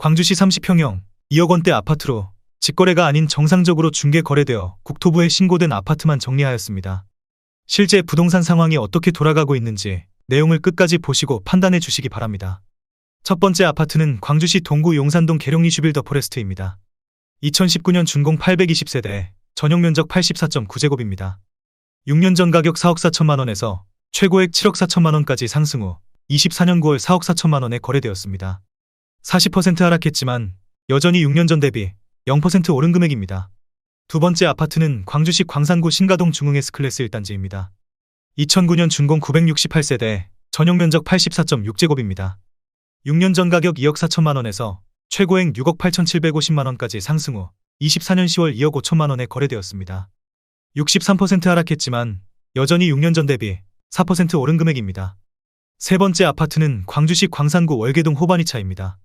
광주시 30평형 2억 원대 아파트로 직거래가 아닌 정상적으로 중개 거래되어 국토부에 신고된 아파트만 정리하였습니다. 실제 부동산 상황이 어떻게 돌아가고 있는지 내용을 끝까지 보시고 판단해 주시기 바랍니다. 첫 번째 아파트는 광주시 동구 용산동 계룡리 슈빌더 포레스트입니다. 2019년 준공 820세대, 전용 면적 84.9제곱입니다. 6년 전 가격 4억 4천만 원에서 최고액 7억 4천만 원까지 상승 후 24년 9월 4억 4천만 원에 거래되었습니다. 40% 하락했지만 여전히 6년 전 대비 0% 오른 금액입니다. 두 번째 아파트는 광주시 광산구 신가동 중흥 S클래스 1단지입니다. 2009년 준공 968세대, 전용 면적 84.6제곱입니다. 6년 전 가격 2억 4천만 원에서 최고액 6억 8,750만 원까지 상승 후 24년 10월 2억 5천만 원에 거래되었습니다. 63% 하락했지만 여전히 6년 전 대비 4% 오른 금액입니다. 세 번째 아파트는 광주시 광산구 월계동 호반이차입니다.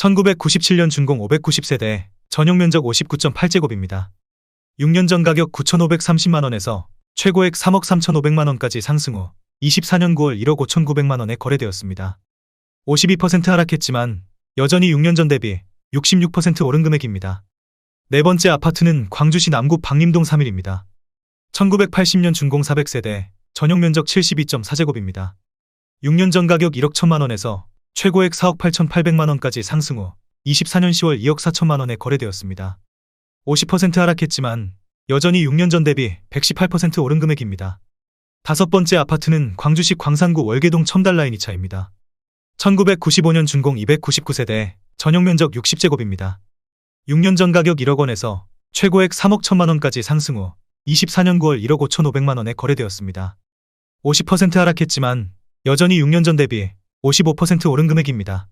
1997년 준공 590세대, 전용 면적 59.8제곱입니다. 6년 전 가격 9,530만 원에서 최고액 3억 3,500만 원까지 상승 후 24년 9월 1억 5,900만 원에 거래되었습니다. 52% 하락했지만 여전히 6년 전 대비 66% 오른 금액입니다. 네 번째 아파트는 광주시 남구 박림동 3일입니다. 1980년 준공 400세대, 전용 면적 72.4제곱입니다. 6년 전 가격 1억 1천만 원에서 최고액 4억 8,800만 원까지 상승 후 24년 10월 2억 4천만 원에 거래되었습니다. 50% 하락했지만 여전히 6년 전 대비 118% 오른 금액입니다. 다섯 번째 아파트는 광주시 광산구 월계동 첨달라인 2차입니다. 1995년 준공 299세대, 전용 면적 60제곱입니다. 6년 전 가격 1억 원에서 최고액 3억 1천만 원까지 상승 후 24년 9월 1억 5천 5백만 원에 거래되었습니다. 50% 하락했지만 여전히 6년 전 대비 55% 오른 금액입니다.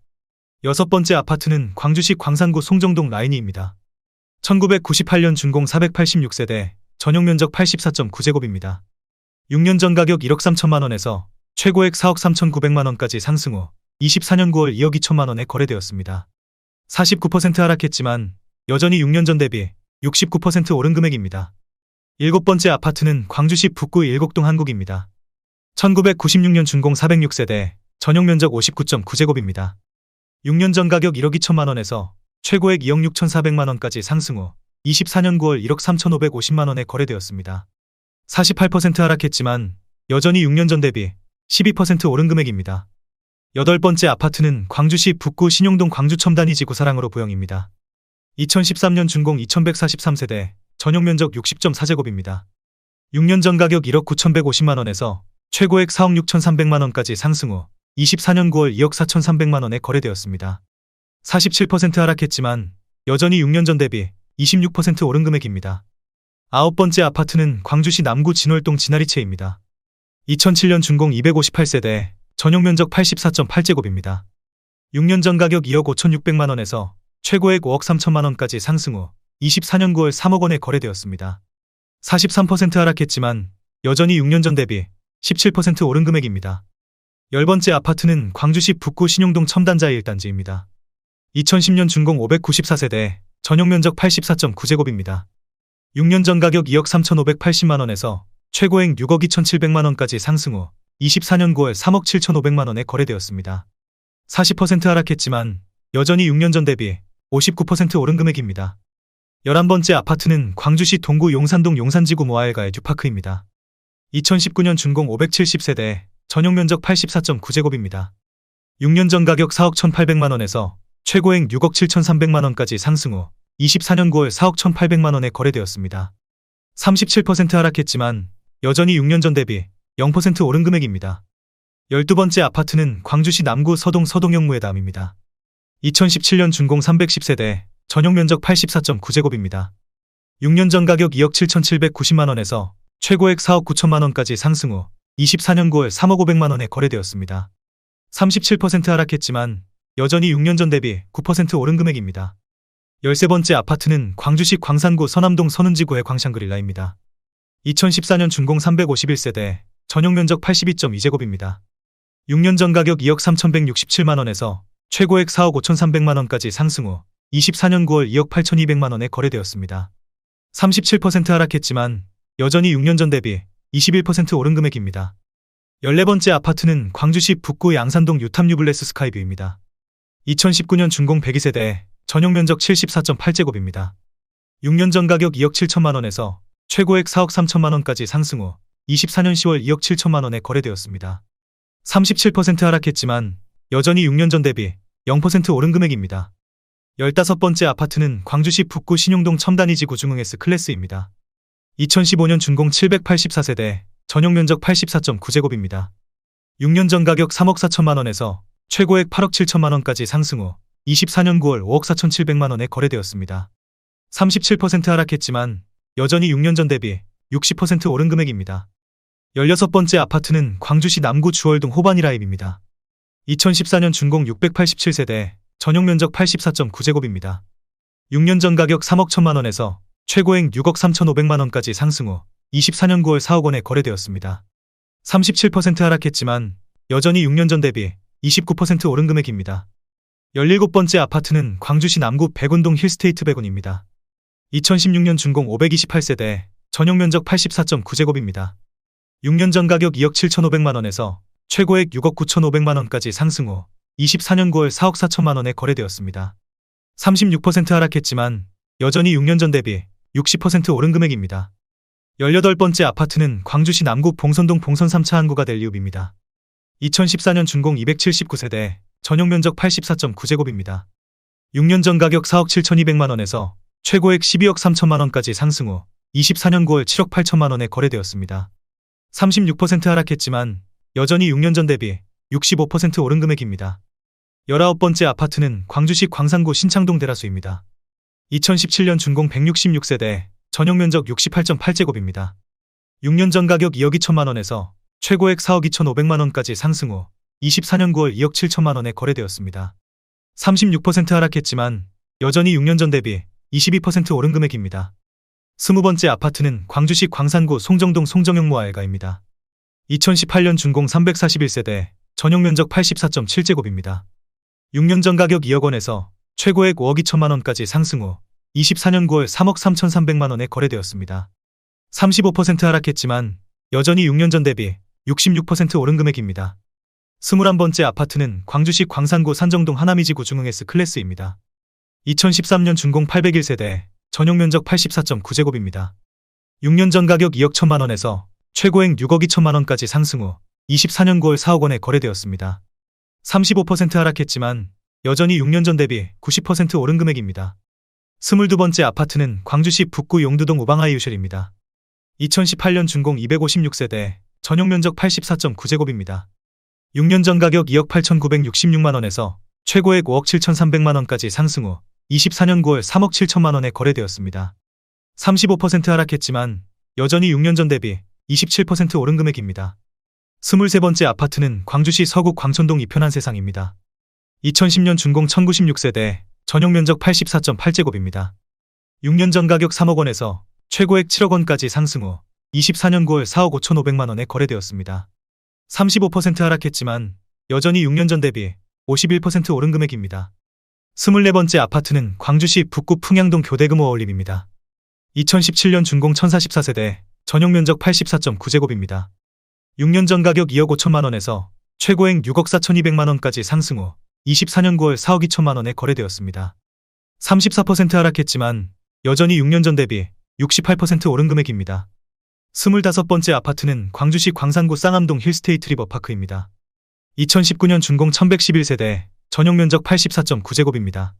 여섯 번째 아파트는 광주시 광산구 송정동 라인이입니다. 1998년 준공 486세대, 전용 면적 84.9제곱입니다. 6년 전 가격 1억 3천만 원에서 최고액 4억 3천9백만 원까지 상승 후 24년 9월 2억 2천만 원에 거래되었습니다. 49% 하락했지만 여전히 6년 전 대비 69% 오른 금액입니다. 일곱 번째 아파트는 광주시 북구 일곡동 한국입니다. 1996년 준공 406세대, 전용 면적 59.9제곱입니다. 6년 전 가격 1억 2천만 원에서 최고액 2억 6천4백만 원까지 상승 후 24년 9월 1억 3천5백오십만 원에 거래되었습니다. 48% 하락했지만 여전히 6년 전 대비 12% 오른 금액입니다. 여덟 번째 아파트는 광주시 북구 신용동 광주첨단이 지구 사랑으로 보영입니다. 2013년 준공 2143세대, 전용 면적 60.4제곱입니다. 6년 전 가격 1억 9,150만 원에서 최고액 4억 6,300만 원까지 상승 후 24년 9월 2억 4,300만 원에 거래되었습니다. 47% 하락했지만 여전히 6년 전 대비 26% 오른 금액입니다. 아홉 번째 아파트는 광주시 남구 진월동 진아리채입니다. 2007년 준공 258세대, 전용 면적 84.8제곱입니다. 6년 전 가격 2억 5,600만 원에서 최고액 5억 3천만 원까지 상승 후 24년 9월 3억 원에 거래되었습니다. 43% 하락했지만 여전히 6년 전 대비 17% 오른 금액입니다. 열 번째 아파트는 광주시 북구 신용동 첨단자의 1단지입니다. 2010년 준공 594세대, 전용 면적 84.9제곱입니다. 6년 전 가격 2억 3,580만 원에서 최고액 6억 2,700만 원까지 상승 후 24년 9월 3억 7,500만 원에 거래되었습니다. 40% 하락했지만 여전히 6년 전 대비 59% 오른 금액입니다. 11번째 아파트는 광주시 동구 용산동 용산지구 모아일가의 뉴파크입니다. 2019년 준공 570세대, 전용 면적 84.9제곱입니다. 6년 전 가격 4억 1,800만 원에서 최고액 6억 7,300만 원까지 상승 후 24년 9월 4억 1,800만 원에 거래되었습니다. 37% 하락했지만 여전히 6년 전 대비 0% 오른 금액입니다. 12번째 아파트는 광주시 남구 서동 서동영무의 담입니다. 2017년 준공 310세대, 전용 면적 84.9제곱입니다. 6년 전 가격 2억 7,790만 원에서 최고액 4억 9천만 원까지 상승 후 24년 9월 3억 5백만 원에 거래되었습니다. 37% 하락했지만 여전히 6년 전 대비 9% 오른 금액입니다. 13번째 아파트는 광주시 광산구 서남동 선운지구의 광샹그릴라입니다. 2014년 준공 351세대, 전용 면적 82.2제곱입니다. 6년 전 가격 2억 3,167만 원에서 최고액 4억 5,300만 원까지 상승 후 24년 9월 2억 8,200만 원에 거래되었습니다. 37% 하락했지만 여전히 6년 전 대비 21% 오른 금액입니다. 14번째 아파트는 광주시 북구 양산동 유탐뉴블레스 스카이뷰입니다. 2019년 준공 102세대 전용 면적 74.8제곱입니다. 6년 전 가격 2억 7천만 원에서 최고액 4억 3천만 원까지 상승 후 24년 10월 2억 7천만 원에 거래되었습니다. 37% 하락했지만 여전히 6년 전 대비 0% 오른 금액입니다. 15번째 아파트는 광주시 북구 신용동 첨단이지 구 중흥S 클래스입니다. 2015년 준공 784세대 전용 면적 84.9제곱입니다. 6년 전 가격 3억 4천만 원에서 최고액 8억 7천만 원까지 상승 후 24년 9월 5억 4천7백만 원에 거래되었습니다. 37% 하락했지만 여전히 6년 전 대비 60% 오른 금액입니다. 16번째 아파트는 광주시 남구 주월동 호반이라입입니다. 2014년 준공 687세대 전용 면적 84.9제곱입니다. 6년 전 가격 3억 1천만 원에서 최고액 6억 3천5백만 원까지 상승 후 24년 9월 4억 원에 거래되었습니다. 37% 하락했지만 여전히 6년 전 대비 29% 오른 금액입니다. 17번째 아파트는 광주시 남구 백운동 힐스테이트 백운입니다. 2016년 준공 528세대 전용 면적 84.9제곱입니다. 6년 전 가격 2억 7천5백만 원에서 최고액 6억 9천5백만 원까지 상승 후 24년 9월 4억 4천만 원에 거래되었습니다. 36% 하락했지만 여전히 6년 전 대비 60% 오른 금액입니다. 18번째 아파트는 광주시 남구 봉선동 봉선 3차 한구가 델리움입니다. 2014년 준공 279세대 전용 면적 84.9제곱입니다. 6년 전 가격 4억 7천2백만 원에서 최고액 12억 3천만 원까지 상승 후 24년 9월 7억 8천만 원에 거래되었습니다. 36% 하락했지만 여전히 6년 전 대비 65% 오른 금액입니다. 19번째 아파트는 광주시 광산구 신창동 대라수입니다. 2017년 준공 166세대 전용 면적 68.8제곱입니다. 6년 전 가격 2억 2천만 원에서 최고액 4억 2천5백만 원까지 상승 후 24년 9월 2억 7천만 원에 거래되었습니다. 36% 하락했지만 여전히 6년 전 대비 22% 오른 금액입니다. 20번째 아파트는 광주시 광산구 송정동 송정영모 알가입니다. 2018년 준공 341세대 전용 면적 84.7제곱입니다. 6년 전 가격 2억 원에서 최고액 5억 2천만 원까지 상승 후 24년 9월 3억 3천3백만 원에 거래되었습니다. 35% 하락했지만 여전히 6년 전 대비 66% 오른 금액입니다. 21번째 아파트는 광주시 광산구 산정동 하나미지구 중흥S 클래스입니다. 2013년 준공 801세대 전용 면적 84.9제곱입니다. 6년 전 가격 2억 1천만 원에서 최고액 6억 2천만 원까지 상승 후 24년 9월 4억 원에 거래되었습니다. 35% 하락했지만 여전히 6년 전 대비 90% 오른 금액입니다. 22번째 아파트는 광주시 북구 용두동 우방하이유실입니다. 2018년 준공 256세대 전용 면적 84.9제곱입니다. 6년 전 가격 2억 8,966만 원에서 최고액 5억 7,300만 원까지 상승 후 24년 9월 3억 7천만 원에 거래되었습니다. 35% 하락했지만 여전히 6년 전 대비 27% 오른 금액입니다. 23번째 아파트는 광주시 서구 광천동 이편한 세상입니다. 2010년 준공 1096세대 전용 면적 84.8제곱입니다. 6년 전 가격 3억 원에서 최고액 7억 원까지 상승 후 24년 9월 4억 5천5백만 원에 거래되었습니다. 35% 하락했지만 여전히 6년 전 대비 51% 오른 금액입니다. 24번째 아파트는 광주시 북구 풍양동 교대금호 어울림입니다. 2017년 준공 1044세대 전용 면적 84.9제곱입니다. 6년 전 가격 2억 5천만 원에서 최고액 6억 4천2백만 원까지 상승 후 24년 9월 4억 2천만 원에 거래되었습니다. 34% 하락했지만 여전히 6년 전 대비 68% 오른 금액입니다. 25번째 아파트는 광주시 광산구 쌍암동 힐스테이트 리버파크입니다. 2019년 준공 1111세대 전용 면적 84.9제곱입니다.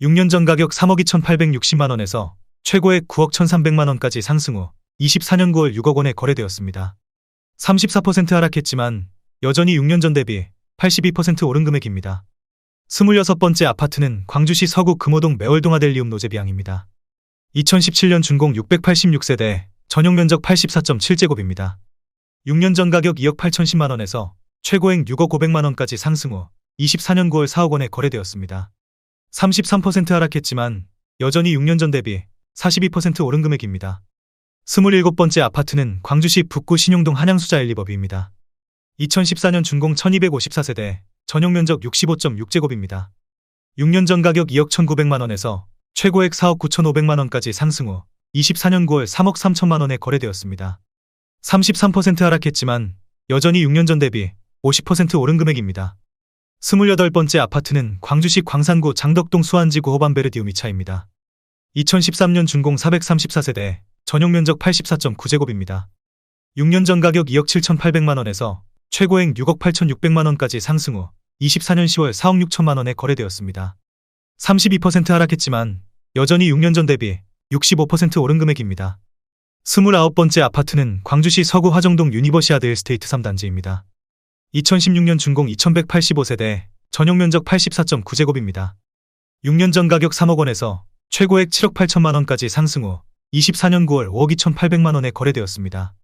6년 전 가격 3억 2,860만 원에서 최고액 9억 1,300만 원까지 상승 후 24년 9월 6억 원에 거래되었습니다. 34% 하락했지만 여전히 6년 전 대비 82% 오른 금액입니다. 26번째 아파트는 광주시 서구 금호동 매월동 아델리움 노제비앙입니다. 2017년 준공 686세대 전용 면적 84.7제곱입니다. 6년 전 가격 2억 8천십만 원에서 최고액 6억 5백만 원까지 상승 후 24년 9월 4억 원에 거래되었습니다. 33% 하락했지만 여전히 6년 전 대비 42% 오른 금액입니다. 27번째 아파트는 광주시 북구 신용동 한양수자 엘리버비입니다. 2014년 준공 1254세대 전용 면적 65.6제곱입니다. 6년 전 가격 2억 1,900만 원에서 최고액 4억 9,500만 원까지 상승 후 24년 9월 3억 3천만 원에 거래되었습니다. 33% 하락했지만 여전히 6년 전 대비 50% 오른 금액입니다. 28번째 아파트는 광주시 광산구 장덕동 수안지구 호반베르디움 2차입니다. 2013년 준공 434세대, 전용 면적 84.9제곱입니다. 6년 전 가격 2억 7,800만원에서 최고액 6억 8,600만원까지 상승 후 24년 10월 4억 6천만 원에 거래되었습니다. 32% 하락했지만 여전히 6년 전 대비 65% 오른 금액입니다. 29번째 아파트는 광주시 서구 화정동 유니버시아드 일스테이트 3단지입니다. 2016년 준공 2185세대, 전용 면적 84.9제곱입니다. 6년 전 가격 3억 원에서 최고액 7억 8천만 원까지 상승 후 24년 9월 5억 2,800만 원에 거래되었습니다.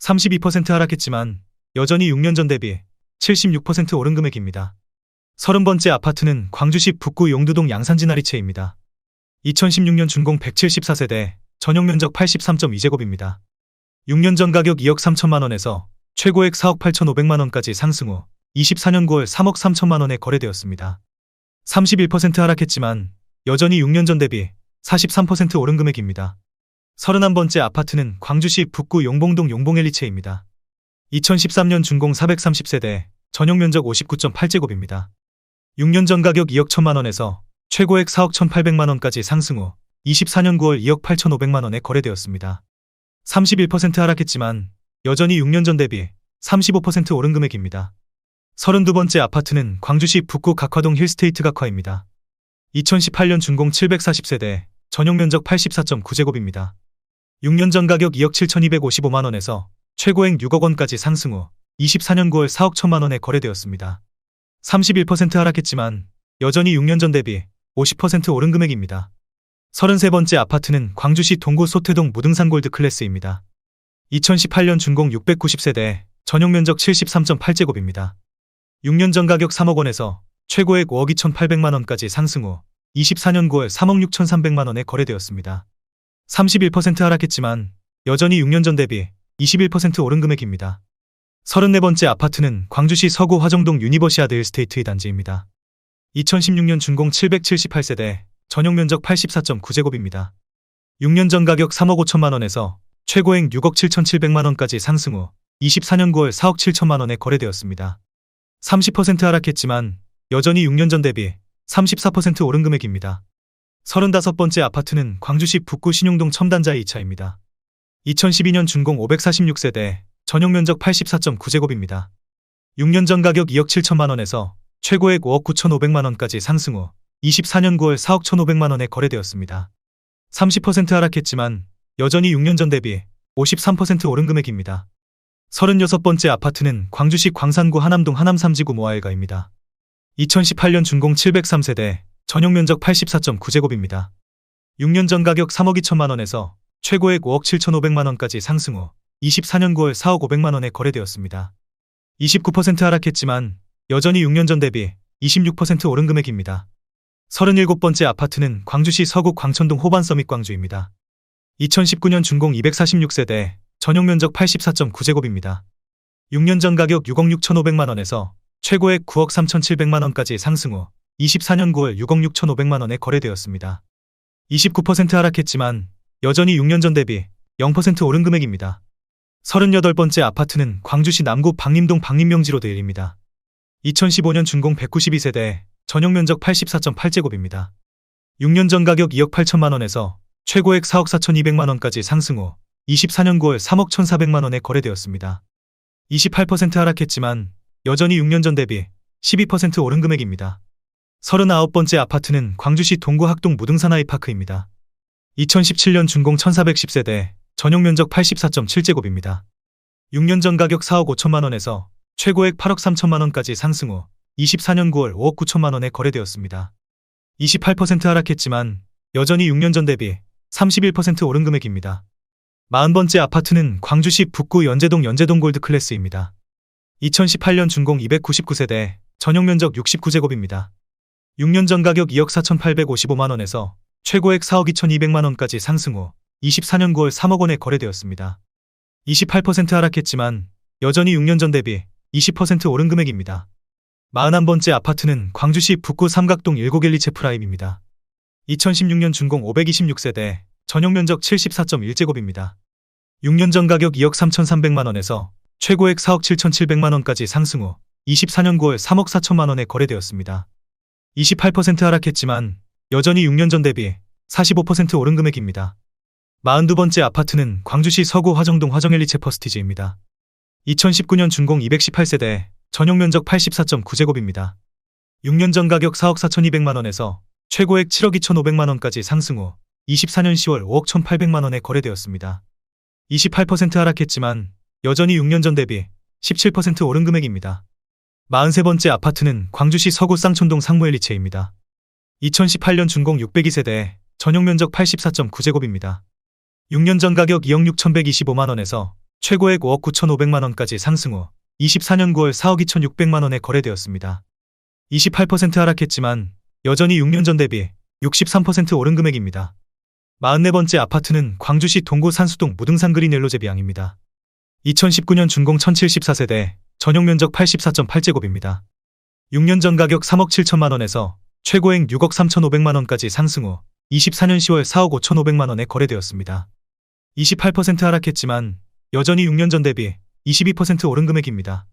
32% 하락했지만 여전히 6년 전 대비 76% 오른 금액입니다. 30번째 아파트는 광주시 북구 용두동 양산진아리체입니다. 2016년 준공 174세대, 전용 면적 83.2제곱입니다. 6년 전 가격 2억 3천만 원에서 최고액 4억 8천5백만 원까지 상승 후 24년 9월 3억 3천만 원에 거래되었습니다. 31% 하락했지만 여전히 6년 전 대비 43% 오른 금액입니다. 31번째 아파트는 광주시 북구 용봉동 용봉엘리체입니다. 2013년 준공 430세대, 전용 면적 59.8제곱입니다. 6년 전 가격 2억 1천만 원에서 최고액 4억 1,800만 원까지 상승 후 24년 9월 2억 8,500만 원에 거래되었습니다. 31% 하락했지만 여전히 6년 전 대비 35% 오른 금액입니다. 32번째 아파트는 광주시 북구 각화동 힐스테이트 각화입니다. 2018년 준공 740세대, 전용 면적 84.9제곱입니다. 6년 전 가격 2억 7,255만 원에서 최고액 6억 원까지 상승 후 24년 9월 4억 1천만 원에 거래되었습니다. 31% 하락했지만 여전히 6년 전 대비 50% 오른 금액입니다. 33번째 아파트는 광주시 동구 소태동 무등산 골드 클래스입니다. 2018년 준공 690세대, 전용 면적 73.8제곱입니다. 6년 전 가격 3억 원에서 최고액 5억 2,800만 원까지 상승 후 24년 9월 3억 6,300만 원에 거래되었습니다. 31% 하락했지만 여전히 6년 전 대비 21% 오른 금액입니다. 34번째 아파트는 광주시 서구 화정동 유니버시아드 일스테이트 단지입니다. 2016년 준공 778세대, 전용 면적 84.9제곱입니다. 6년 전 가격 3억 5천만 원에서 최고액 6억 7,700만 원까지 상승 후 24년 9월 4억 7천만 원에 거래되었습니다. 30% 하락했지만 여전히 6년 전 대비 34% 오른 금액입니다. 35번째 아파트는 광주시 북구 신용동 첨단자 2차입니다. 2012년 준공 546세대, 전용 면적 84.9제곱입니다. 6년 전 가격 2억 7천만 원에서 최고액 5억 9천5백만 원까지 상승 후 24년 9월 4억 1,500만 원에 거래되었습니다. 30% 하락했지만 여전히 6년 전 대비 53% 오른 금액입니다. 36번째 아파트는 광주시 광산구 하남동 하남 3지구 모아일가입니다. 2018년 준공 703세대, 전용 면적 84.9제곱입니다. 6년 전 가격 3억 2천만 원에서 최고액 5억 7천5백만 원까지 상승 후 24년 9월 4억 5백만 원에 거래되었습니다. 29% 하락했지만 여전히 6년 전 대비 26% 오른 금액입니다. 37번째 아파트는 광주시 서구 광천동 호반 서밋 광주입니다. 2019년 준공 246세대, 전용 면적 84.9제곱입니다. 6년 전 가격 6억 6천5백만 원에서 최고액 9억 3천7백만 원까지 상승 후 24년 9월 6억 6천5백만 원에 거래되었습니다. 29% 하락했지만 여전히 6년 전 대비 0% 오른 금액입니다. 38번째 아파트는 광주시 남구 박림동 박림명지로드 1입니다. 2015년 준공 192세대, 전용 면적 84.8제곱입니다. 6년 전 가격 2억 8천만 원에서 최고액 4억 4천2백만 원까지 상승 후 24년 9월 3억 1,400만 원에 거래되었습니다. 28% 하락했지만 여전히 6년 전 대비 12% 오른 금액입니다. 39번째 아파트는 광주시 동구 학동 무등산 아이파크입니다. 2017년 준공 1410세대, 전용 면적 84.7제곱입니다. 6년 전 가격 4억 5천만 원에서 최고액 8억 3천만 원까지 상승 후 24년 9월 5억 9천만 원에 거래되었습니다. 28% 하락했지만 여전히 6년 전 대비 31% 오른 금액입니다. 40번째 아파트는 광주시 북구 연제동 연제동 골드 클래스입니다. 2018년 준공 299세대, 전용 면적 69제곱입니다. 6년 전 가격 2억 4,855만 원에서 최고액 4억 2,200만 원까지 상승 후 24년 9월 3억 원에 거래되었습니다. 28% 하락했지만 여전히 6년 전 대비 20% 오른 금액입니다. 41번째 아파트는 광주시 북구 삼각동 일고갤리체 프라임입니다. 2016년 준공 526세대, 전용 면적 74.1제곱입니다. 6년 전 가격 2억 3,300만 원에서 최고액 4억 7,700만 원까지 상승 후 24년 9월 3억 4천만 원에 거래되었습니다. 28% 하락했지만 여전히 6년 전 대비 45% 오른 금액입니다. 42번째 아파트는 광주시 서구 화정동 화정엘리체 퍼스티지입니다. 2019년 준공 218세대, 전용 면적 84.9제곱입니다. 6년 전 가격 4억 4,200만 원에서 최고액 7억 2,500만 원까지 상승 후 24년 10월 5억 1,800만 원에 거래되었습니다. 28% 하락했지만 여전히 6년 전 대비 17% 오른 금액입니다. 43번째 아파트는 광주시 서구 쌍촌동 상무엘리체입니다. 2018년 준공 602세대, 전용 면적 84.9제곱입니다. 6년 전 가격 2억 6,125만 원에서 최고액 5억 9,500만 원까지 상승 후 24년 9월 4억 2,600만 원에 거래되었습니다. 28% 하락했지만 여전히 6년 전 대비 63% 오른 금액입니다. 44번째 아파트는 광주시 동구 산수동 무등산 그린 옐로제비앙입니다. 2019년 준공 1074세대, 전용 면적 84.8제곱입니다. 6년 전 가격 3억 7천만 원에서 최고액 6억 3,500만 원까지 상승 후 24년 10월 4억 5,500만 원에 거래되었습니다. 28% 하락했지만 여전히 6년 전 대비 22% 오른 금액입니다.